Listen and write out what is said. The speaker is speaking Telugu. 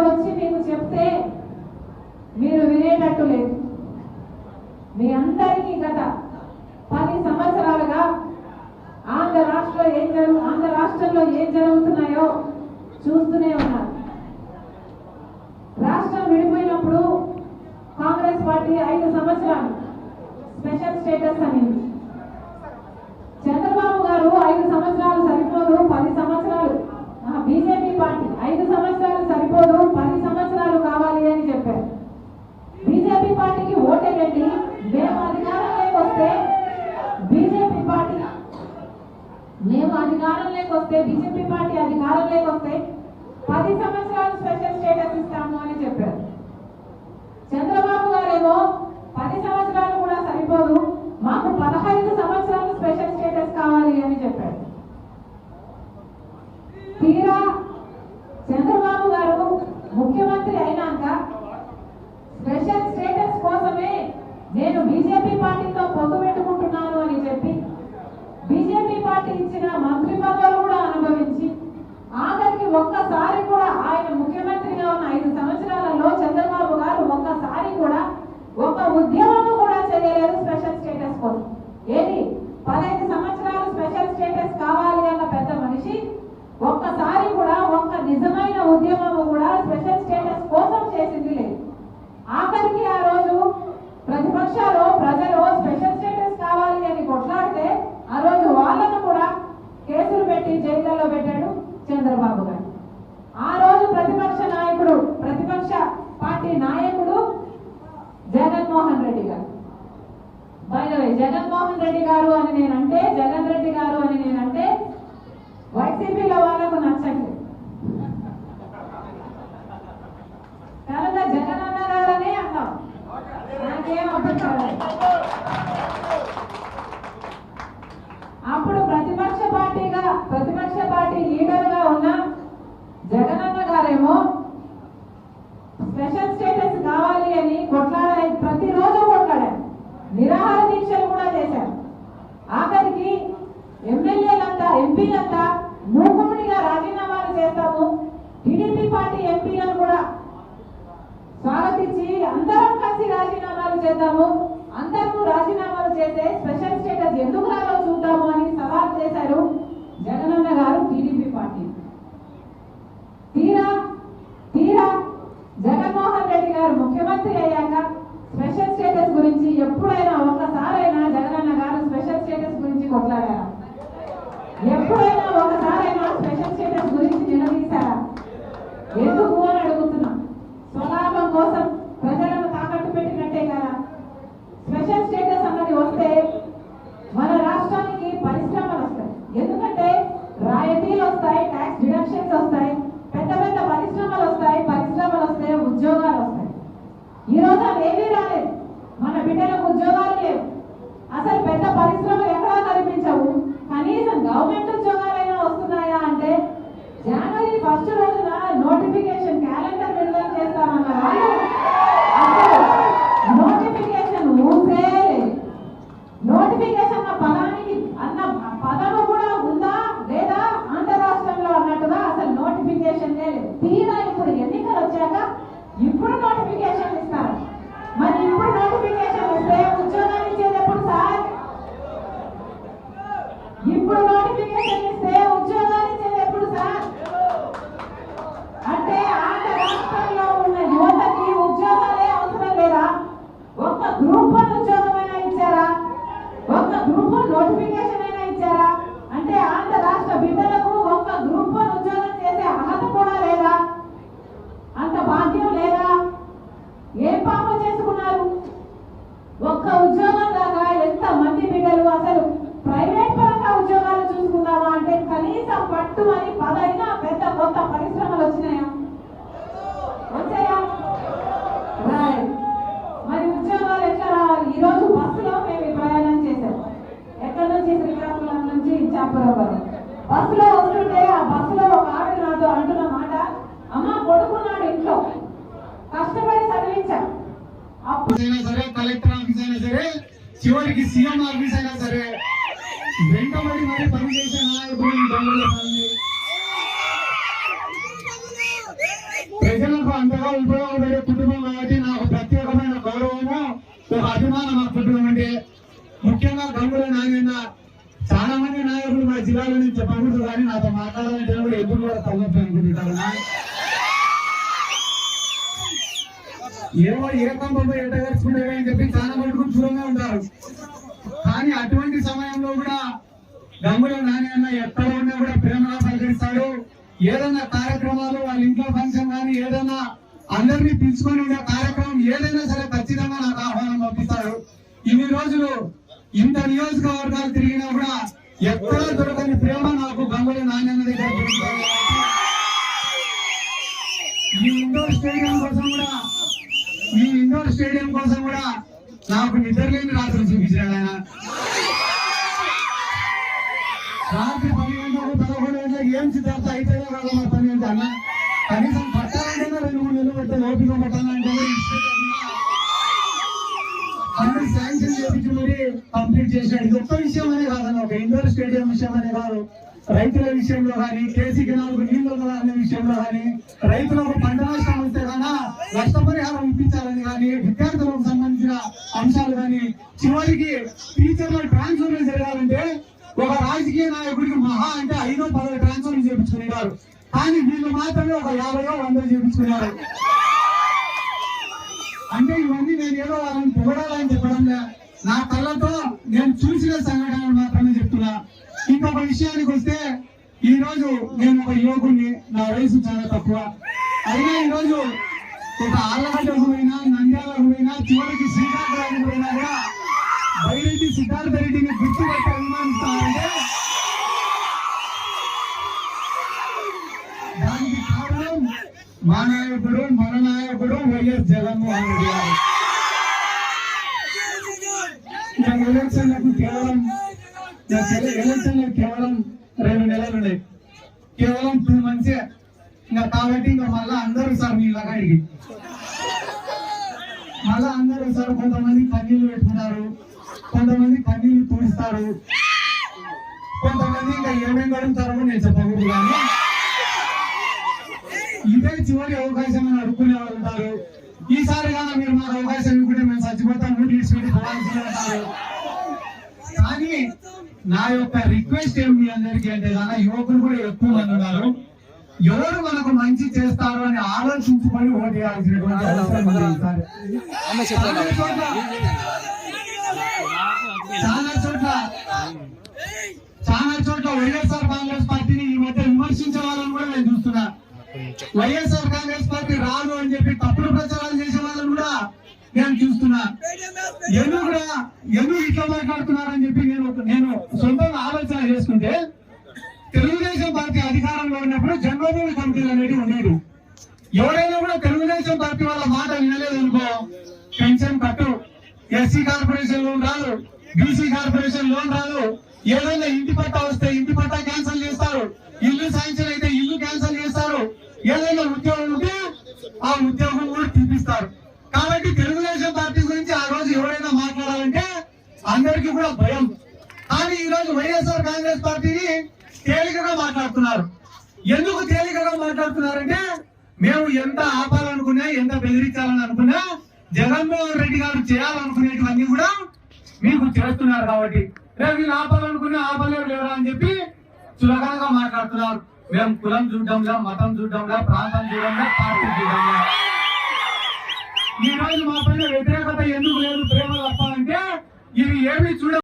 మీరు వచ్చి మీకు చెప్తే మీరు వినేటట్టు లేదు. మీ అందరికీ గత పది సంవత్సరాలుగా ఆంధ్ర రాష్ట్రంలో ఏం జరుగు ఆంధ్ర రాష్ట్రంలో ఏం జరుగుతున్నాయో చూస్తూనే ఉన్నారు. రాష్ట్రం విడిపోయినప్పుడు కాంగ్రెస్ పార్టీ ఐదు సంవత్సరాలు స్పెషల్ స్టేటస్ అనేది. వస్తే బీజేపీ పార్టీ అధికారంలోకి వస్తే పది సంవత్సరాలు స్పెషల్ స్టేటస్ కోసం చేసింది లేదు. ఆఖరికి ఆ రోజు ప్రతిపక్షాలు ప్రజలు స్పెషల్ స్టేటస్ కావాలి అని కొట్లాడితే ఆ రోజు వాళ్ళను కూడా కేసులు పెట్టి జైళ్ళలో పెట్టాడు చంద్రబాబు గారు. ఆ రోజు ప్రతిపక్ష నాయకుడు ప్రతిపక్ష పార్టీ నాయకుడు జగన్మోహన్ రెడ్డి గారు. జగన్మోహన్ రెడ్డి గారు అని నేనంటే జగన్ రెడ్డి చేద్దాము. అందరూ రాజీనామాలు చేస్తే స్పెషల్ స్టేటస్ ఎందుకు రావో చూద్దాము అని సవాల్ చేశారు జగనన్న గారు టీడీపీ పార్టీ. తీరా తీరా జగన్మోహన్ రెడ్డి గారు ముఖ్యమంత్రి అయ్యాక స్పెషల్ స్టేటస్ గురించి ఎప్పుడైనా ఒక్కసారైనా జగనన్న గారు స్పెషల్ స్టేటస్ గురించి కొట్లాడారా? ఎప్పుడైనా ఏ పాపం చేసుకున్నారు? ఒక్క ఉద్యోగం లాగా ఎంత మంది బిడ్డలు అసలు ప్రైవేట్ పరంగా ఉద్యోగాలు చూసుకుందామా అంటే కనీసం పట్టు అని పదైనా పెద్ద కొత్త పరిశ్రమలు వచ్చినాయా? వచ్చాయా? మరి ఉద్యోగాలు ఎక్కడ ఈరోజు బస్సులో మేము ప్రయాణం చేశాం. ఎక్కడ నుంచి? శ్రీకాకుళం నుంచి ఇచ్చాపురం వరకు బస్సులో చివరికి సీఎం ఆఫీస్ అయినా సరే వెంటబడి మరి పని చేసే నాయకుడు ఈ దొంగలు ప్రజలకు అంతగా ఉపయోగపడే కుటుంబం కాబట్టి నాకు ప్రత్యేకమైన గౌరవము ఒక అభిమానం ఆ కుటుంబం అంటే. ముఖ్యంగా గంగుల నాయన చాలా మంది నాయకులు మా జిల్లాలో నుంచి చెప్పకూడదు కానీ నాతో మాట్లాడాలంటే కూడా ఎప్పుడు కూడా తగ్గొద్దు అనుకుంటున్నారు ఏవో ఏమో ఏ కంపంలో ఎట్టగలుచుకుంటారు అని చెప్పి చాలా మటుకు దూరంగా ఉంటారు. కానీ అటువంటి సమయంలో కూడా గంగుల అన్న ఎక్కడ ఉన్నా కూడా ప్రేమగా పలకరిస్తాడు ఏదైనా కార్యక్రమాలు వాళ్ళ ఇంట్లో ఫంక్షన్ కానీ ఏదైనా అందరినీ పిలుచుకొని ఉండే కార్యక్రమం ఏదైనా సరే ఖచ్చితంగా నాకు ఆహ్వానం పంపిస్తాడు ఇన్ని రోజులు ఇంత నియోజకవర్గాలు తిరిగినా కూడా ఎక్కడా దొరకని ప్రేమ నాకు గంగుల నాణ్యన్న దగ్గర దొరుకుతుంది. ఈ ఇండోర్ స్టేడియం కోసం కూడా ఈ స్టేడియం కోసం కూడా నాకు నిద్రలేని రాత్రులు చూపించాడు ఆయన. రాత్రి పది గంటలకు పదకొండు గంటలకు ఏం సిద్ధార్థ అయితే కాదు మా పని అంటే అన్న. కనీసం పట్టాలంటేనే రెండు మూడు నెలలు పెట్టే ఓపిక పట్టాలంటే అన్ని. శాంక్షన్ చేపించి మరి కంప్లీట్ చేశాడు. ఇది ఒక్క విషయం అనే కాదన్న ఒక ఇండోర్ స్టేడియం విషయం అనే కాదు. రైతుల విషయంలో కానీ కేసీ కెనాల్కు నీళ్ళు అనే విషయంలో కానీ రైతులకు పంట నష్టం చివరికి టీచర్ల ట్రాన్స్ఫర్ జరగాలంటే ఒక రాజకీయ నాయకుడికి మహా అంటే ఐదో పదవి ట్రాన్స్ఫర్ చేపించుకునేవారు కానీ వీళ్ళు మాత్రమే ఒక యాభైయో వందో చేపించుకున్నారు అంటే ఇవన్నీ నేను ఏదో వాళ్ళని పొగడాలని చెప్పడం నా కళ్ళతో నేను చూసిన సంఘటనలు మాత్రమే చెప్తున్నా. ఇంకొక విషయానికి వస్తే ఈ రోజు నేను ఒక యువకుడిని నా వయసు చాలా తక్కువ. అయినా ఈ రోజు ఒక ఆళ్ళగడ్డకు పోయినా నంద్యాలకు పోయినా చివరికి శ్రీకాకుళం సిద్ధార్థ రెడ్డిని గుర్తుపట్టి అభిమానిస్తానంటే దానికి కారణం మా నాయకుడు మన నాయకుడు వైఎస్ జగన్మోహన్ రెడ్డి గారు. ఎలక్షన్లకు కేవలం ఎలక్షన్లకు కేవలం రెండు నెలలు ఉన్నాయి. కేవలం టూ మంత్స్. ఇంకా కాబట్టి ఇంకా మళ్ళా అందరూ సార్ మీ లగాడికి మళ్ళా అందరూ సార్ కొంతమంది పన్నీళ్ళు పెట్టుకుంటారు. కొంతమంది కన్నీళ్ళు తుడుస్తారు. కొంతమంది ఇంకా ఏమేం గడుపుతారో నేను చెప్పకూడదు కానీ ఇదే చివరి అవకాశం అని అడుక్కునే వాళ్ళు ఉంటారు. ఈసారి కానీ మీరు మాకు అవకాశం ఇవ్వకుంటే మేము చచ్చిపోతాం ఇచ్చిపెట్టి పోవాల్సిందే అంటారు కానీ నా యొక్క రిక్వెస్ట్ ఏం మీ అందరికీ అంటే కానీ యువకులు కూడా ఎక్కువ మంది ఉన్నారు. ఎవరు మనకు మంచి చేస్తారు అని ఆలోచించుకొని ఓటు వేయాల్సినటువంటి అవసరం ఉంది ఈసారి. చాలా చోట్ల చాలా చోట్ల వైఎస్ఆర్ కాంగ్రెస్ పార్టీని ఈ మధ్య విమర్శించే వాళ్ళని కూడా నేను చూస్తున్నా. వైఎస్ఆర్ కాంగ్రెస్ పార్టీ రాదు అని చెప్పి తప్పుడు ప్రచారాలు చేసే వాళ్ళని కూడా నేను చూస్తున్నా. ఎందుకు కూడా ఎందుకు ఇట్లా మాట్లాడుతున్నారని చెప్పి నేను నేను సొంతంగా ఆలోచన చేసుకుంటే తెలుగుదేశం పార్టీ అధికారంలో ఉన్నప్పుడు జన్మభూమి కమిటీలు అనేవి ఉండేవి. ఎవరైనా కూడా తెలుగుదేశం పార్టీ వాళ్ళ మాట వినలేదు అనుకో పెన్షన్ కట్టు ఎస్సీ కార్పొరేషన్ లోన్ రాదు బీసీ కార్పొరేషన్ లోన్ రాదు. ఏదైనా ఇంటి పట్టా వస్తే ఇంటి పట్టా క్యాన్సిల్ చేస్తారు. ఇల్లు శాంక్షన్ అయితే ఇల్లు క్యాన్సిల్ చేస్తారు. ఏదైనా ఉద్యోగం ఉంటే ఆ ఉద్యోగం కూడా తీపిస్తారు. కాబట్టి తెలుగుదేశం పార్టీ గురించి ఆ రోజు ఎవరైనా మాట్లాడాలంటే అందరికీ కూడా భయం. కానీ ఈ రోజు వైఎస్ఆర్ కాంగ్రెస్ పార్టీని తేలికగా మాట్లాడుతున్నారు. ఎందుకు తేలికగా మాట్లాడుతున్నారంటే మేము ఎంత ఆపాలనుకున్నా ఎంత బెదిరించాలని అనుకున్నా జగన్మోహన్ రెడ్డి గారు చేయాలనుకునేటివన్నీ కూడా మీకు చేస్తున్నారు కాబట్టి రేపు వీళ్ళు ఆపాలనుకున్నా ఆపలేరు లేరా అని చెప్పి చులకనగా మాట్లాడుతున్నారు. మేము కులం చూడడంలా మతం చూడడంలా ప్రాంతం చూడడంలా పార్టీ చూడడంలా. ఈ రోజు మా పైన వ్యతిరేకత ఎందుకు లేదు ప్రేమ తప్ప అంటే ఇవి ఏమి చూడ